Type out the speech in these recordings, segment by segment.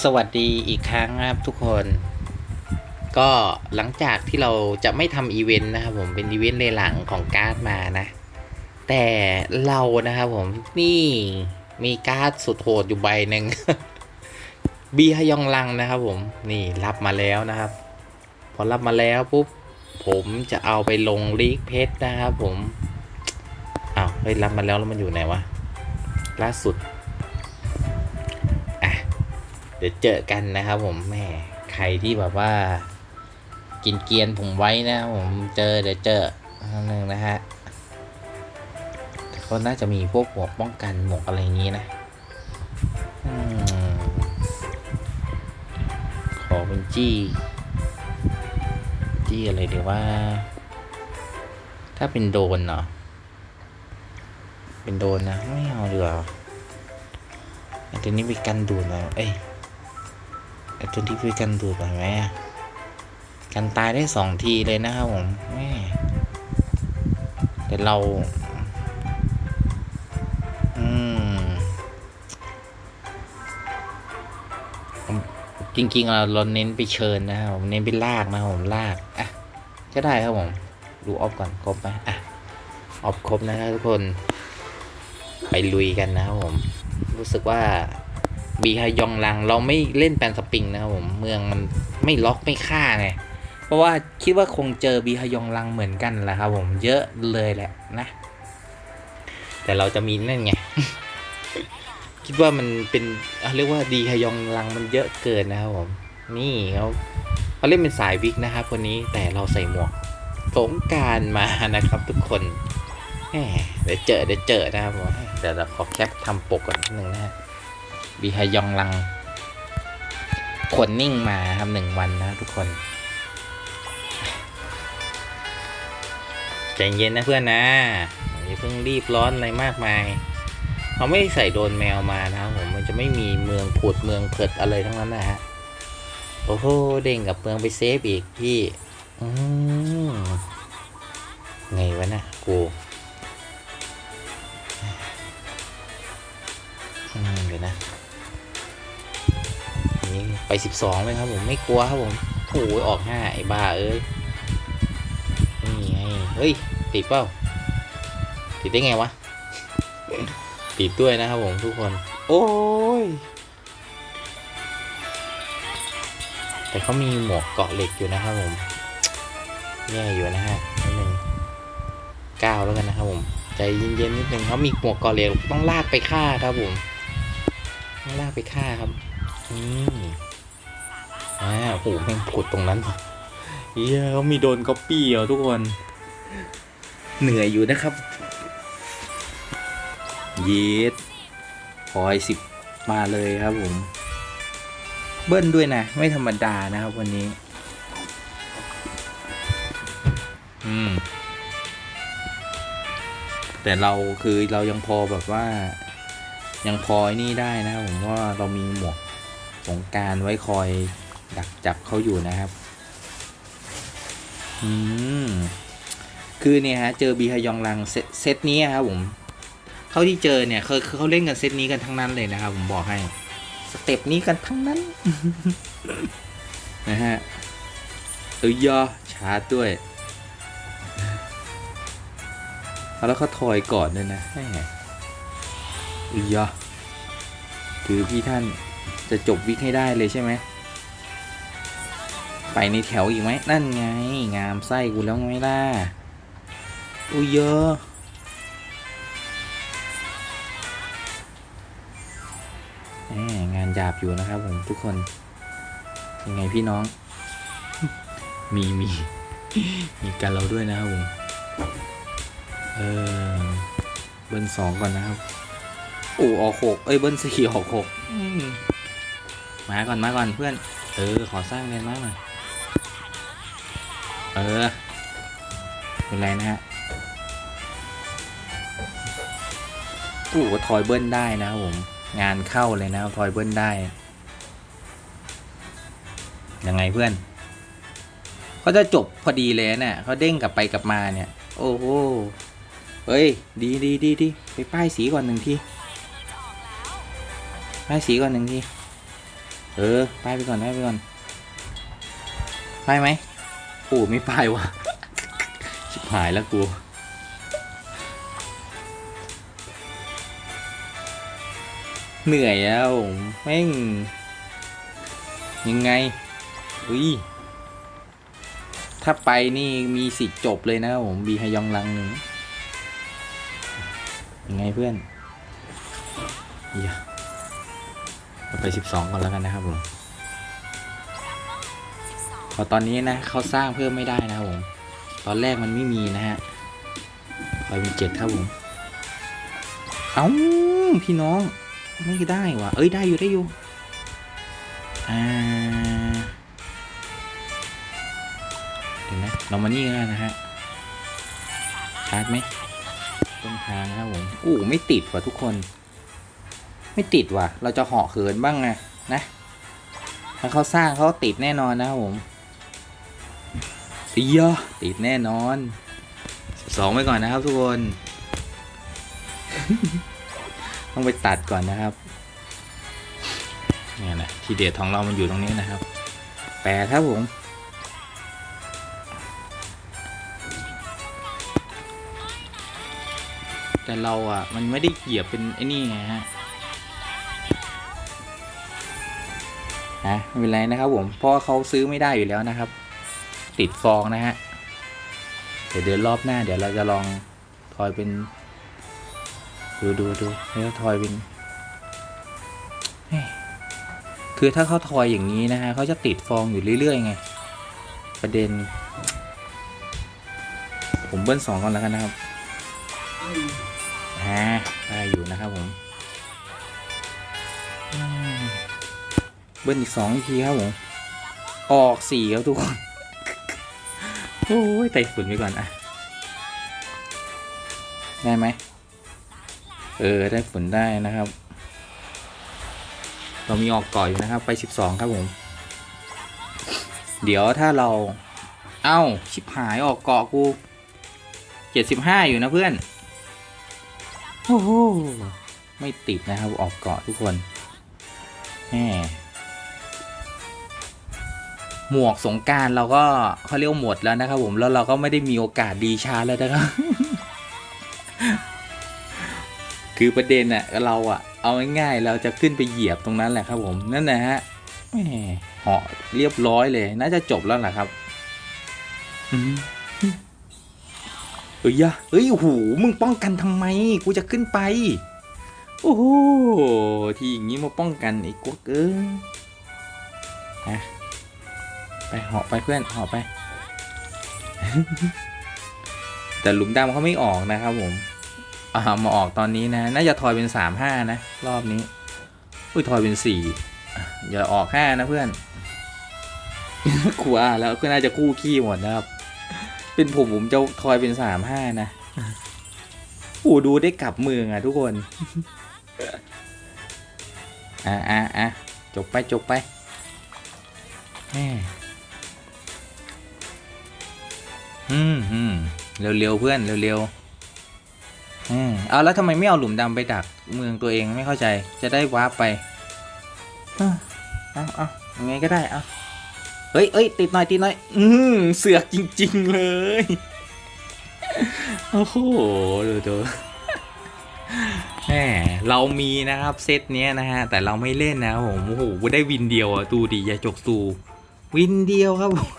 สวัสดีอีกครั้งครับทุกคน ก็หลังจากที่เราจะไม่ทำอีเวนต์นะครับผมเป็นอีเวนต์ในหลังของการ์ดมานะ แต่เรานะครับผมนี่มีการ์ดสุดโหดอยู่ใบหนึ่งบีฮยองลังนะครับผมนี่รับมาแล้วนะครับ พอรับมาแล้วปุ๊บผมจะเอาไปลงลีกเพชรนะครับผมอ้าวเฮ้ยรับมาแล้วแล้วมันอยู่ไหนวะล่าสุด ดี๋ยวเจอกันนะครับผมแหม่ใครที่แบบว่า กินเกียนผมไว้นะผมเจอเดี๋ยวเจออันหนึ่งนะฮะแต่เขาน่าจะมีพวกหมวกป้องกันหมวกอะไรอย่างนี้นะอขอเป็นจี้ จี้อะไรเดี๋ยวว่า ถ้าเป็นโดนเนาะเป็นโดนนะ ไม่เอาดีกว่าไอ้ตัวนี้ไปกันดูดหนะเอ้ย ตัวที่คุยกันดูดหน่อยไหมกันตายได้สองทีเลยนะครับผมแม่แต่เรา อืม จริงๆเราเราเน้นไปเชิญนะครับผมเน้นไปลากนะครับผมลากอะก็ได้ครับผมดูออฟก่อนครบไหมอะออฟครบนะครับทุกคน ไปลุยกันนะครับผม รู้สึกว่า บีฮยองลัง เราไม่เล่นแปนสปริงนะครับผม เมืองมันไม่ล็อกไม่ฆ่าไง เพราะว่าคิดว่าคงเจอบีฮยองลังเหมือนกันแหละครับผม เยอะเลยแหละนะ แต่เราจะมีนั่นไง คิดว่ามันเป็นเรียกว่าดีฮยองลังมันเยอะเกินนะครับผม นี่เขาเขาเล่นเป็นสายวิกนะครับคนนี้ แต่เราใส่หมวกสงการมานะครับทุกคนเดี๋ยวเจอเดี๋ยวเจอนะครับผมเดี๋ยวเราขอแคปทำปกก่อนนิดนึงนะฮะ บีฮยองลังขนนิ่งมาครับหนึ่งวันนะทุกคนใจเย็นนะเพื่อนนะอย่าเพิ่งรีบร้อนอะไรมากมายเขาไม่ใส่โดนแมวมานะครับผมมันจะไม่มีเมืองผุดเมืองเผิดอะไรทั้งนั้นนะฮะโอ้โหเด้งกับเมืองไปเซฟอีกพี่อืมไงวะนะกูอืมเดี๋ยวนะ ไปสิบสองเลยครับผมไม่กลัวครับผมโอ้ยออกห้าไอ้บ้าเอ้ยนี่ไงเฮ้ยติดเปล่าติดได้ไงวะติดด้วยนะครับผมทุกคน โอ้ยแต่เขามีหมวกเกาะเหล็กอยู่นะครับผมแย่อยู่นะฮะนิดนึงเก้าแล้วกันนะครับผมใจเย็นๆนิดนึงเขามีหมวกเกาะเหล็กต้องลากไปฆ่าครับผมต้องลากไปฆ่าครับอืม อ่าโอ้โหแม่งผุดตรงนั้นว่ะเฮียเขามีโดนก๊อปปี้เหรอทุกคน เหนื่อยอยู่นะครับ เยสพอยสิบมาเลยครับผม เบิ้ลด้วยนะ ไม่ธรรมดานะครับวันนี้ อืม แต่เราคือเรายังพอแบบว่า ยังพอไอ้นี่ได้นะครับผมว่าเรามีหมวกสงกรารไว้คอย ดักจับเขาอยู่นะครับ อืม คือเนี่ยฮะ เจอบีฮยองลังเซตเซตนี้ครับผมเท่าที่เจอเนี่ยคือคือเขาเล่นกันเซตนี้กันทั้งนั้นเลยนะครับ ผมบอกให้ สเต็ปนี้กันทั้งนั้น นะฮะเอ้ยยอชาร์จด้วยแล้วเขาถอยก่อนด้วยนะเอ้ยยอถือพี่ท่านจะจบวิกให้ได้เลยใช่ไหม ไปในแถวอีกไหมนั่นไง งามไส้กูแล้วไงล่ะอุ้ยเยอะแหมงานหยาบอยู่นะครับผมทุกคน ยังไงพี่น้อง มีมีมีกันเราด้วยนะครับผม เออ เบิ้ลสองก่อนนะครับโอ้ออกหกเอ้ยเบิ้ลสี่ออกหกมมาก่อนมาก่อนเพื่อน เออ ขอสร้างเรียนมากหน่อย เออ เป็นไรนะฮะโอ้โหทอยเบิ้ลได้นะผม งานเข้าเลยนะทอยเบิ้ลได้ ยังไงเพื่อน เขาจะจบพอดีเลยนะเนี่ยเขาเด้งกลับไปกลับมาเนี่ย โอ้โหเฮ้ย ดีดีดีดีไปป้ายสีก่อนหนึ่งที ป้ายสีก่อนหนึ่งที เออ ป้ายไปก่อน ป้ายไปก่อน ป้ายไหม โอ้ไม่ไปวะชิบหายแล้วกูเหนื่อยแล้วแม่งยังไงอุ้ยถ้าไปนี่มีสิทธิ์จบเลยนะผมบีฮยองลังหนึ่งยังไงเพื่อนเหี้ยเราไปสิบสองก่อนแล้วกันนะครับผม พอตอนนี้นะเขาสร้างเพิ่มไม่ได้นะครับผม ตอนแรกมันไม่มีนะฮะไปเป็นเจ็ดครับผม เอ้าพี่น้อง ไม่ได้ว่ะ เอ้ยได้อยู่ได้อยู่ อ่า เดี๋ยวนะ เรามานี่กันนะฮะชาร์จไหมต้นทางครับผมโอ้ไม่ติดว่ะทุกคน ไม่ติดว่ะ เราจะเหาะเขินบ้างไงนะถ้าเขาสร้างเขาติดแน่นอนนะครับผม ตียะติดแน่นอนสองไว้ก่อนนะครับทุกคน ต้องไปตัดก่อนนะครับเนี่ยนะทีเด็ดของเรามันอยู่ตรงนี้นะครับแปดครับผมแต่เราอะ มันไม่ได้เหยียบเป็นไอ้นี่ไงฮะฮะไม่เป็นไรนะครับผมเพราะว่าเขาซื้อไม่ได้อยู่แล้วนะครับ ติดฟองนะฮะ เดี๋ยวเดือนรอบหน้า เดี๋ยวเราจะลองทอยเป็น ดูดูดูแล้วทอยเป็นคือถ้าเขาทอยอย่างนี้นะฮะเขาจะติดฟองอยู่เรื่อยๆไง ประเด็น ผมเบิ้ลสองก่อนแล้วกันนะครับฮะได้อยู่นะครับผมเบิ้ลอีกสองทีครับผม ออกสี่ครับทุกคน โอ้ยไต่ฝุ่นไปก่อนอะได้ไหม เออ ได้ฝุ่นได้นะครับ เรามีออกก่ออยู่นะครับ ไปสิบสองครับผม เดี๋ยวถ้าเรา เอ้า ชิบหายออกเกาะกูเจ็ดสิบห้าอยู่นะเพื่อน โอ้โห ไม่ติดนะครับ ออกเกาะทุกคนแหม หมวกสงการเราก็เขาเรียกหมดแล้วนะครับผมแล้วเราก็ไม่ได้มีโอกาสดีชาแล้วนะครับ คือประเด็นอะเราอะเอาง่ายๆเราจะขึ้นไปเหยียบตรงนั้นแหละครับ ผมนั่นนะฮะเหาะเรียบร้อยเลย น่าจะจบแล้วแหละครับอืมเอ้ยะเอ้ยโอ้โหมึงป้องกันทำไม กูจะขึ้นไป โอ้โห ที่อย่างนี้มาป้องกันไอ้กวกเอ้ยอะ ไปเหาะไปเพื่อนเหาะไป แต่หลุมดำเขาไม่ออกนะครับผมอ่ามาออกตอนนี้นะ น่าจะทอยเป็นสามห้านะ รอบนี้ อุ้ยทอยเป็นสี่อย่าออกห้านะเพื่อนขวแล้วก็น่าจะคู่ขี้หมดนะครับ เป็นผมผมจะทอยเป็นสามห้านะโอ้ดูได้กลับเมืองอะทุกคน อะอะอะจบไปจบไปแม่ อืมอืมเร็วๆเพื่อนเร็วๆอืมเอาแล้วทำไมไม่เอาหลุมดำไปดักเมืองตัวเองไม่เข้าใจ จะได้วาร์ปไปเอาเอายังไงก็ได้เอาเฮ้ยเอ้ยติดหน่อยติดหน่อย อืมเสือกจริง ๆ เลย โอ้โหดูดูแหมเรามีนะครับเซตเนี้ยนะฮะ แต่เราไม่เล่นนะผมโอ้โหได้วินเดียวอะดูดิยาจกซู วินเดียวครับผม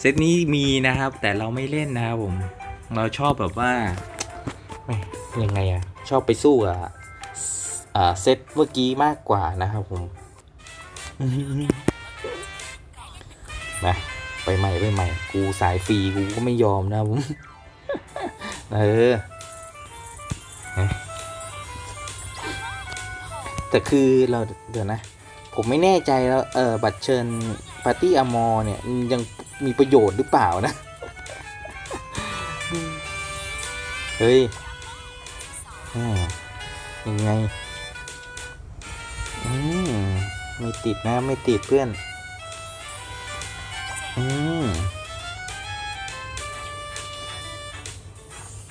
เซตนี้มีนะครับ แต่เราไม่เล่นนะครับผม เราชอบแบบว่าเอ้ยยังไงอะชอบไปสู้อะเซตเมื่อกี้มากกว่านะครับผมมาไปใหม่ไปใหม่ กูสายฟรีกูก็ไม่ยอมนะผม เออ แต่คือเราเดี๋ยวนะ ผมไม่แน่ใจแล้ว เออบัตรเชิญ ปาร์ตี้อมอเนี่ยยังมีประโยชน์หรือเปล่านะ เฮ้ยยังไงอืมไม่ติดนะไม่ติดเพื่อน อืม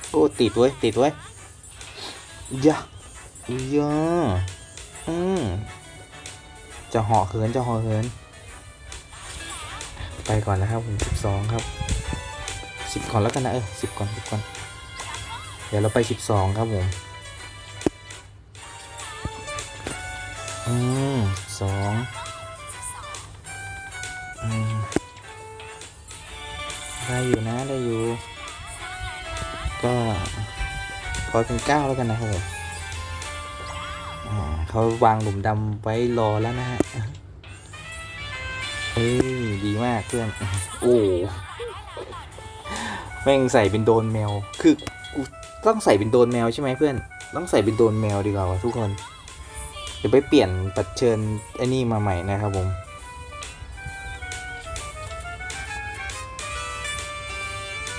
โอ้ติดไว้ยติดไว้ยยะยะอืมจะหาะเหินจะหาะเหิน ไปก่อนนะครับผมสิบสองครับสิบก่อนแล้วกันนะเออสิบก่อนสิบก่อน เดี๋ยวเราไปสิบสองครับผมอืมสองอืมได้อยู่นะได้อยู่ ก็พอเป็นเก้าแล้วกันนะครับผมอ่าเขาวางหลุมดำไว้รอแล้วนะฮะ เอ้ยดีมากเพื่อน โอ้แม่งใส่เป็นโดนแมว คือกูต้องใส่เป็นโดนแมวใช่ไหมเพื่อน ต้องใส่เป็นโดนแมวดีกว่าวะทุกคน เดี๋ยวไปเปลี่ยนปัดเชิญไอ้นี่มาใหม่นะครับผม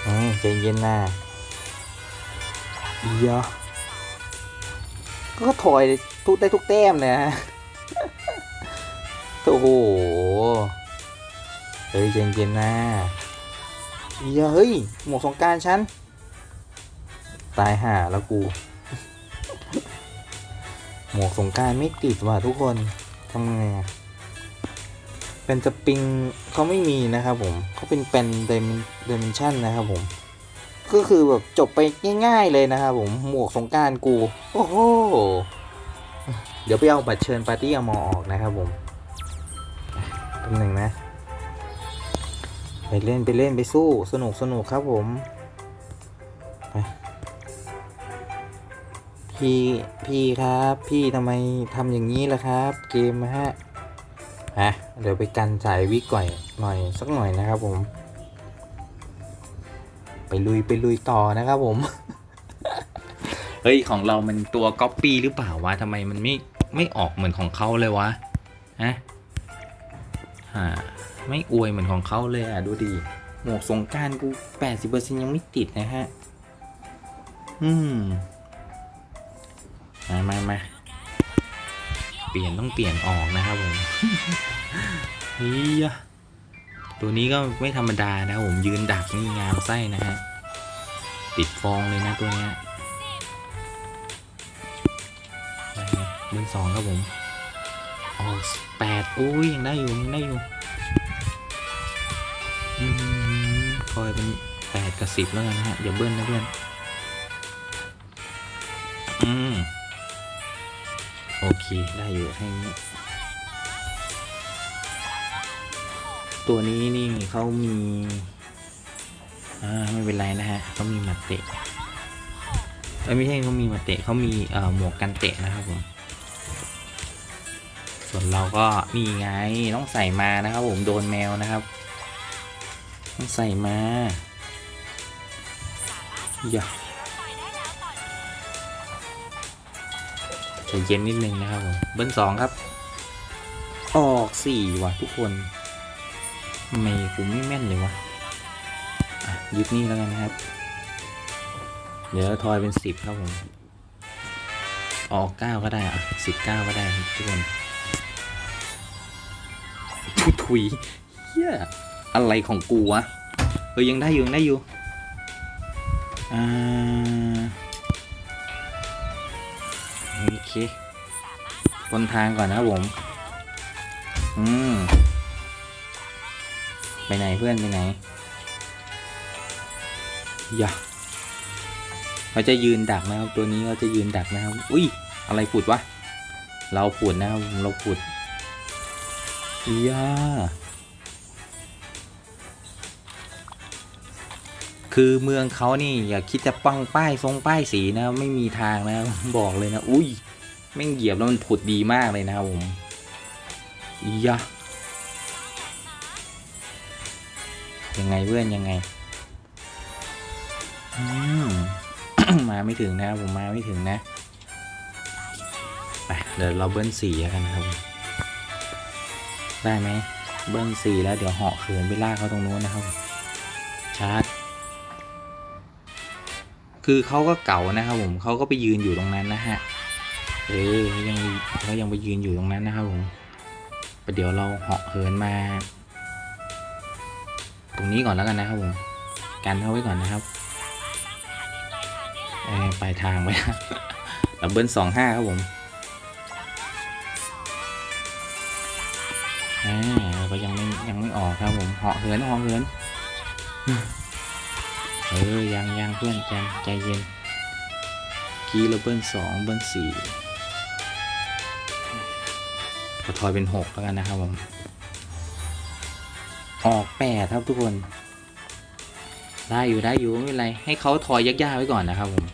อืมใจเย็นนะเดี๋ยวก็ถอยทุกได้ทุกแต้มนะโอ้โห เฮ้ยใจเย็นนะเดี๋ยวเฮ้ย หมวกสงกรารฉัน ตายห่าแล้วกู หมวกสงกรารไม่ติดว่ะทุกคนทำไงอะเป็นสปริงเขาไม่มีนะครับผมเขาเป็นเป็นเดมเดมชั่นนะครับผม ก็คือแบบจบไปง่าย ๆเลยนะครับผมหมวกสงกรารกู โอ้โห เดี๋ยวไปเอาบัตรเชิญปาร์ตี้อมอออกนะครับผมแป๊บหนึ่งนะ ไปเล่นไปเล่นไปสู้สนุกสนุกครับผมพี่พี่ครับ พี่ทำไมทำอย่างนี้ล่ะครับ เกมฮะฮะเดี๋ยวไปกันสายวิก่อยหน่อยสักหน่อยนะครับผม ไปลุยไปลุยต่อนะครับผมเฮ้ยของเรามันตัวก๊อปปี้หรือเปล่าวะทำไมมันไม่ไม่ออกเหมือนของเขาเลยวะฮะฮะ ไม่อวยเหมือนของเขาเลยอะ ดูดิหมวกสงการกูแปดสิบเปอร์เซ็นยังไม่ติดนะฮะ อืม มามามาเปลี่ยนต้องเปลี่ยนออกนะครับผมเฮียตัวนี้ก็ไม่ธรรมดานะผมยืนดักนี่งามไส้นะฮะ ติดฟองเลยนะตัวเนี้ยไปไงเบอร์สองครับผมอ๋อแปดอุ้ยยังได้อยู่ยังได้อยู่ อยเป็นแปดกับสิบแล้วกันนะฮะ อย่าเบิ้ลนะเพื่อน อืม โอเค ได้อยู่ให้นี้ตัวนี้นี่เขามี อ่า ไม่เป็นไรนะฮะเขามีมัดเตะไม่ใช่เขามีมัดเตะเขามีหมวกกันเตะนะครับผม ส่วนเราก็นี่ไงต้องใส่มานะครับผมโดนแมวนะครับ ใส่มาอย่าใจเย็นนิดนึงนะครับผม เบิ้ลสองครับ ออกสี่ว่ะทุกคนไม่ผมไม่แม่นเลยวะอะยึดนี่แล้วกันนะครับ เดี๋ยวทอยเป็นสิบครับผม ออกเก้าก็ได้อะสิบเก้าก็ได้ทุกคนทุยเฮีย อะไรของกูวะเออยังได้อยู่ยังได้อยู่อ่าโอเคบนทางก่อนนะผมอืมไปไหนเพื่อนไปไหนอย่าเขาจะยืนดักนะครับตัวนี้เขาจะยืนดักนะครับ อุ้ยอะไรผุดวะ เราผุดนะครับเราผุดอย่า คือเมืองเขานี่อย่าคิดจะปังป้ายทรงป้ายสีนะ ไม่มีทางนะบอกเลยนะอุ้ยแม่งเหยียบแล้วมันผุดดีมากเลยนะครับผมอียะยังไงเพื่อนยังไงมมาไม่ถึงนะครับผมมาไม่ถึงนะไปเดี๋ยวเราเบิ้ลสี่กันนะครับผมได้ไหมเบิ้ลสี่แล้วเดี๋ยวเหาะเขินไปลากเขาตรงนู้นนะครับ คือเขาก็เก่านะครับผมเขาก็ไปยืนอยู่ตรงนั้นนะฮะเออเขายังเขายังไปยืนอยู่ตรงนั้นนะครับผมประเดี๋ยวเราเหาะเหินมา ตรงนี้ก่อนแล้วกันนะครับผมกันเข้าไว้ก่อนนะครับเออปลายทางไว้ดับเบิลสองห้าครับผมอ่าก็ยังไม่ยังไม่ออกครับผมเหาะเหินเหาะเหิน เออยังยังเพื่อนแจมใจเย็นกี้เราเบิ้ลสองเบิ้ลสี่พอทอยเป็นหกแล้วกันนะครับผมออกแปดครับทุกคน ได้อยู่ได้อยู่ไม่เป็นไร ให้เขาทอยยากๆไว้ก่อนนะครับผม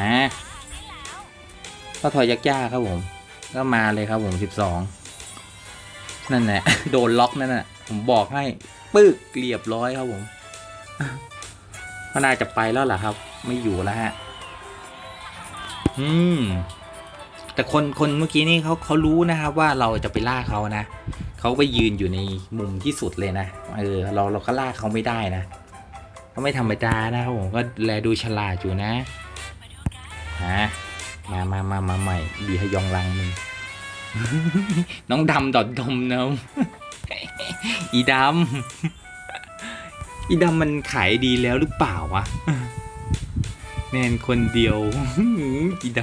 ฮะก็ทอยยากๆครับผม ก็มาเลยครับผมสิบสองนั่นแหละโดนล็อกนั่นแหละผมบอกให้ปึ๊กเรียบร้อยครับผม ก็น่าจะไปแล้วล่ะครับ ไม่อยู่แล้วฮะ อืม แต่คนคนเมื่อกี้นี่เขาเขารู้นะครับว่าเราจะไปล่าเขานะเขาไปยืนอยู่ในมุมที่สุดเลยนะ เออ เราเราก็ล่าเขาไม่ได้นะเขาไม่ธรรมดานะครับผมก็แลดูฉลาดอยู่นะฮะมามามามาใหม่ บีฮยองลังมึงน้องดำดอดดมนะอีดำ อีดำมันขายดีแล้วหรือเปล่าวะแนนคนเดียวอีด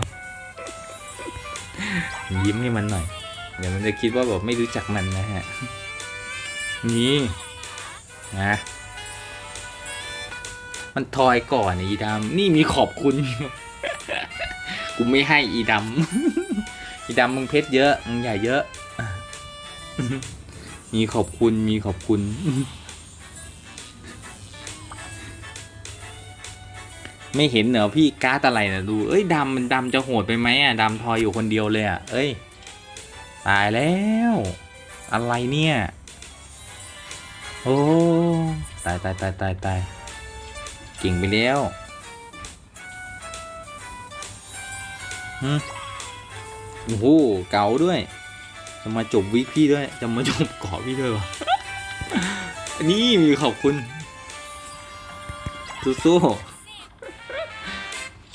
ำยิ้มให้มันหน่อย เดี๋ยวมันจะคิดว่าแบบไม่รู้จักมันนะฮะ นี่นะมันทอยก่อนอีดำนี่มีขอบคุณ กูไม่ให้อีดำอีดำมึงเพชรเยอะ มึงใหญ่เยอะ มีขอบคุณ มีขอบคุณ ไม่เห็นเหรอพี่การ์ดอะไรนะดู เอ้ยดำมันดำจะโหดไปไหมอะดำทอยอยู่คนเดียวเลยอะ เอ้ย ตายแล้ว อะไรเนี่ย โอ้ ตายตายตายตายตายเก่งไปแล้วฮึโอ้โห เก๋าด้วย จะมาจบวิกพี่ด้วย จะมาจบเกาะพี่ด้วยวะนี่มีขอบคุณสู้ๆ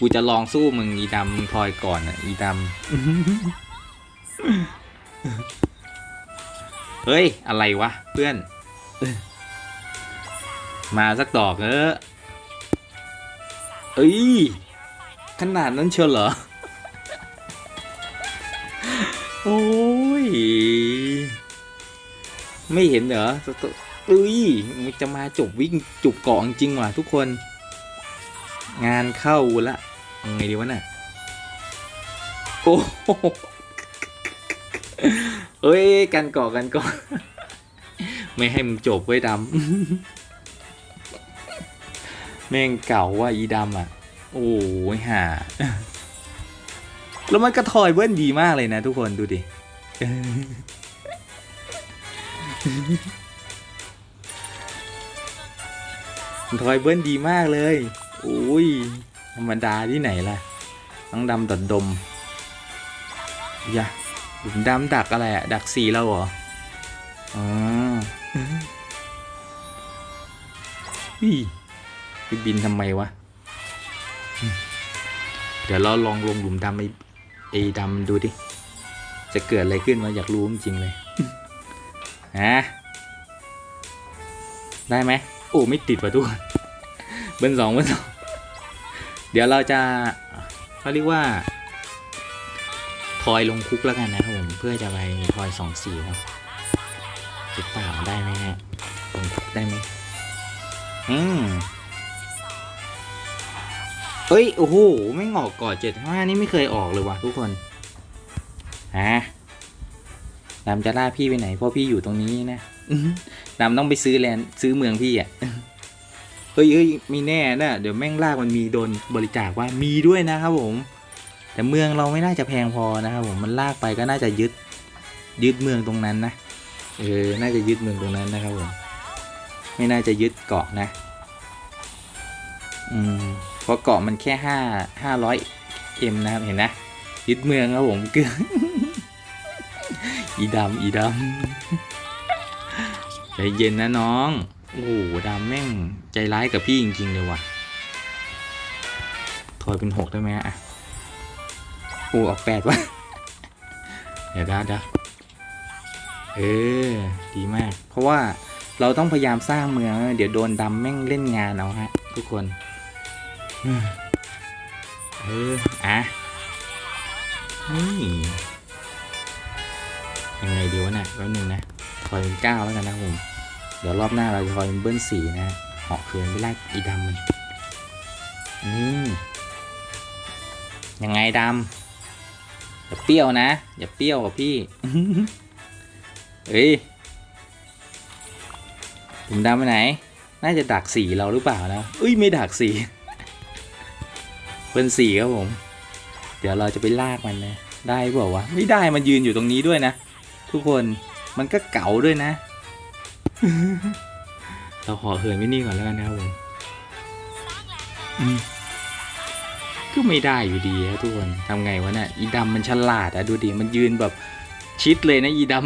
กูจะลองสู้มึงอีดำมึงทอยก่อนอะอีดำเฮ้ย อะไรวะ เพื่อน มาสักดอกเออเอ้ย ขนาดนั้นเชียวเหรอ โอ้ย ไม่เห็นเหรอตตเอ้ยมันจะมาจบวิ่งจุบเกาะจริงว่ะทุกคน งานเข้าละยัง ไงดีวะน่ะโอ้โหเอ้ยกันเกาะกันเกาะไม่ให้มึงจบไว้ยดำแม่งเก่าว่ะอีดำอะ โอ้ยห่าแล้วมันกระทอยเบิ้ลดีมากเลยนะทุกคนดูดิมันทอยเบิ้ลดีมากเลย โอ้ย ธรรมดาที่ไหนล่ะน้องดำตัดดมอย่าหลุมดำดักอะไรอะดักสีเราเหรออ๋อพี่ไปบินทำไมวะ เดี๋ยวเราลองลงหลุมดำไอ้ไอ้ดำดูดิ จะเกิดอะไรขึ้นวะอยากรู้จริงๆเลยฮะได้ไหมโอ้ ไม่ติดว่ะทุกคนเบิ้ลสองเบิ้ลสอง เดี๋ยวเราจะเขาเรียกว่าทอยลงคุกแล้วกันนะครับผมเพื่อจะไปทอยสองสี่ครับหรือเปล่าได้ไหมฮะลงคุกได้ไหมอืมเอ้ยโอ้โหไม่งอกก่อนเจ็ดห้านี่ไม่เคยออกเลยวะทุกคนฮะดำจะล่าพี่ไปไหนเพราะพี่อยู่ตรงนี้นะอื้อหือดำต้องไปซื้อแลนซื้อเมืองพี่อะ เฮ้ยเฮ้ยมีแน่นะเดี๋ยวแม่งลากมันมีโดนบริจาคว่ามีด้วยนะครับผม แต่เมืองเราไม่น่าจะแพงพอนะครับผมมันลากไปก็น่าจะยึดยึดเมืองตรงนั้นนะเออน่าจะยึดเมืองตรงนั้นนะครับผมไม่น่าจะยึดเกาะนะอืมเพราะเกาะมันแค่ห้าห้าร้อยเอ็มนะครับเห็นนะยึดเมืองครับผมเกืออีดำอีดำใจเย็นนะน้อง โอ้โหดำแม่งใจร้ายกับพี่จริงๆเลยว่ะ ถอยเป็นหกได้ไหมอะโอ้ออกแปดวะเดี๋ยวได้เดี๋ยวเออ ดีมาก เพราะว่าเราต้องพยายามสร้างเมือง เดี๋ยวโดนดำแม่งเล่นงานเอาฮะ ทุกคน เออ อะ นี่ยังไงดีวะเนี่ยแป๊บนึงนะทอยเป็นเก้าแล้วกันนะผม ดี๋ยวรอบหน้าเราจะทอยเป็นเบิ้ลสีนะเหาะเขินไปไล่อีดำมันนี่ยังไงดำอย่าเปรี้ยวนะ อย่าเปรี้ยวอะพี่เฮ้ยผมดำไปไหน น่าจะดักสีเราหรือเปล่านะเอ้ยไม่ดักสีเป็นสีครับผม เดี๋ยวเราจะไปลากมันนะได้เปล่าวะไม่ได้มันยืนอยู่ตรงนี้ด้วยนะ ทุกคนมันก็เก๋าด้วยนะ เราขอเหินไว้นี่ก่อนแล้วกันนะครับผมอืมก็ไม่ได้อยู่ดีครับทุกคนทำไงวะเนี่ยอีดำมันฉลาดอะดูดิมันยืนแบบชิดเลยนะอีดำ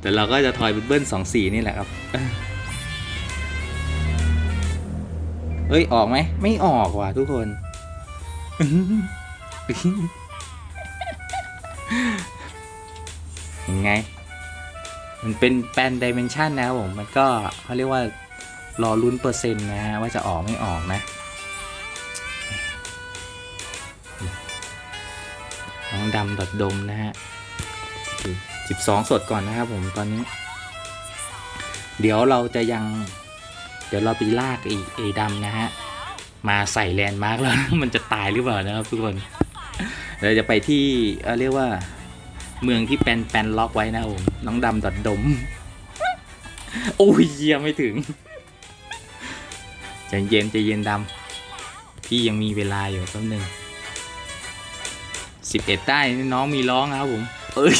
แต่เราก็จะทอยเป็นเบิ้ลสองสีนี่แหละครับเฮ้ยออกไหมไม่ออกว่ะทุกคนยังไง มันเป็นแปนดิเมนชันนะครับผม มันก็เขาเรียกว่ารอลุ้นเปอร์เซ็นต์นะฮะว่าจะออกไม่ออกนะน้องดำดอดดมนะฮะสิบสองสดก่อนนะครับผมตอนนี้ เดี๋ยวเราจะยัง เดี๋ยวเราไปลากไอ้ไอ้ดำนะฮะ มาใส่แลนด์มาร์กแล้ว มันจะตายหรือเปล่านะครับทุกคน เราจะไปที่เอ่อเรียกว่า เมืองที่แปนแปนล็อกไว้นะผมน้องดำดอดดม โอ้ยเยี่ยไม่ถึงใจเย็นใจเย็นดำพี่ยังมีเวลาอยู่แป๊บนึงสิบเอ็ดได้น้องมีร้องนะครับผมเอ้ย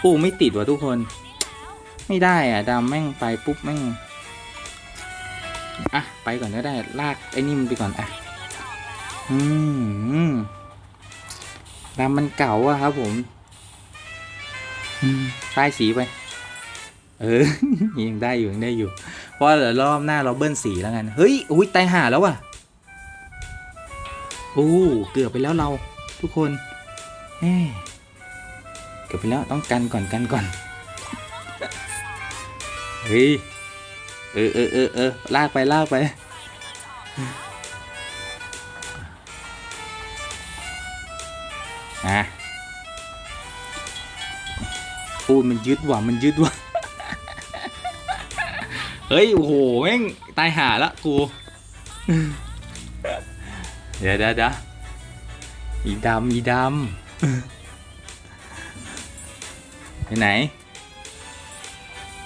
โอ้ไม่ติดว่ะทุกคน ไม่ได้อะดำแม่งไปปุ๊บแม่งอะไปก่อนก็ได้ลากไอ้นี่มันไปก่อนอะอืม ดำมันเก่าอะครับผมอืมป้ายสีไป เออ ยังได้อยู่ยังได้อยู่ เพราะเดี๋ยวรอบหน้าเราเบิ้ลสีแล้วกัน เฮ้ย อุ้ยตายห่าแล้วว่ะ โอ้ เกือบไปแล้วเรา ทุกคนเอ้เกือบไปแล้วต้องกันก่อนกันก่อน เฮ้ย เออเออเออเออลากไปลากไป ปูนมันยึดว่ะมันยึดว่ะเฮ้ยโอ้โหแม่งตายหาละกู เดี๋ยวเดี๋ยวเดี๋ยวอีดำอีดำไปไหน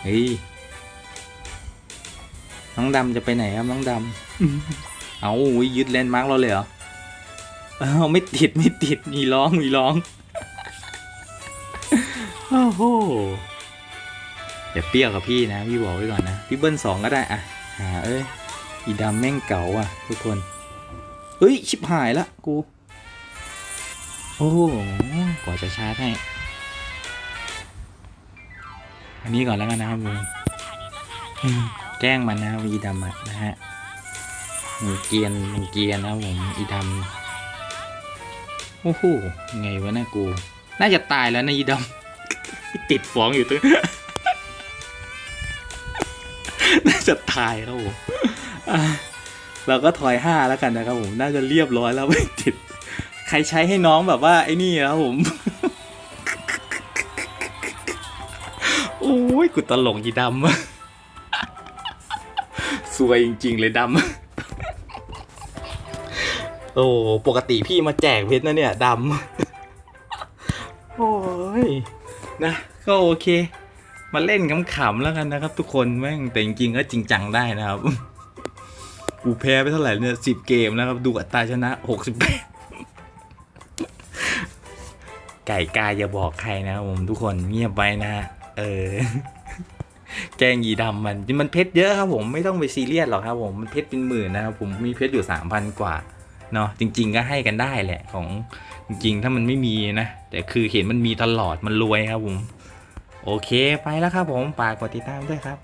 เฮ้ยน้องดำจะไปไหนครับน้องดำเอาอุ๊ยยึดแลนด์มาร์กเราเลยเหรอเอาไม่ติดไม่ติดมีร้องมีร้อง โอ้โหอย่าเปรี้ยวกับพี่นะ พี่บอกไว้ก่อนนะ พี่เบิ้ลสองก็ได้อะหาเอ้ยอีดำแม่งเก่าอะ ทุกคนเฮ้ย ชิบหายละกู โอ้โหกว่าจะชาร์จให้ อันนี้ก่อนแล้วกันนะครับผมแกล้งมันนะอีดำนะฮะมันเกียนมันเกียนนะผมอีดำโอ้โหไงวะนะกู น่าจะตายแล้วนะอีดำ ติดฟองอยู่ตรงน่าจะตายครับผมเราก็ถอยห้าแล้วกันนะครับผมน่าจะเรียบร้อยแล้วไม่ติด ใครใช้ให้น้องแบบว่าไอ้นี่ครับผม โอ้ยกูตลกยีดำสวยจริง ๆ เลยดำ โอ้ปกติพี่มาแจกเพชรนะเนี่ยดำ นะ ก็โอเค มาเล่นขำๆแล้วกันนะครับ ทุกคนแม่งแต่จริงๆก็จริงจังได้นะครับ กูแพ้ไปเท่าไหร่เนี่ยสิบเกมนะครับ ดูอัตราชนะหกสิบแปดไก่กายอย่าบอกใครนะครับผมทุกคนเงียบไว้นะฮะเออแกงยีดำมันมันเพชรเยอะครับผมไม่ต้องไปซีเรียสหรอกครับผมมันเพชรเป็นหมื่นนะครับผมมีเพชรอยู่สามพันกว่าเนาะจริง ๆ ก็ให้กันได้แหละของ จริงๆ ถ้ามันไม่มีนะ แต่คือเห็นมันมีตลอดมันรวยครับผม โอเคไปแล้วครับผมฝากกดติดตามด้วยครับ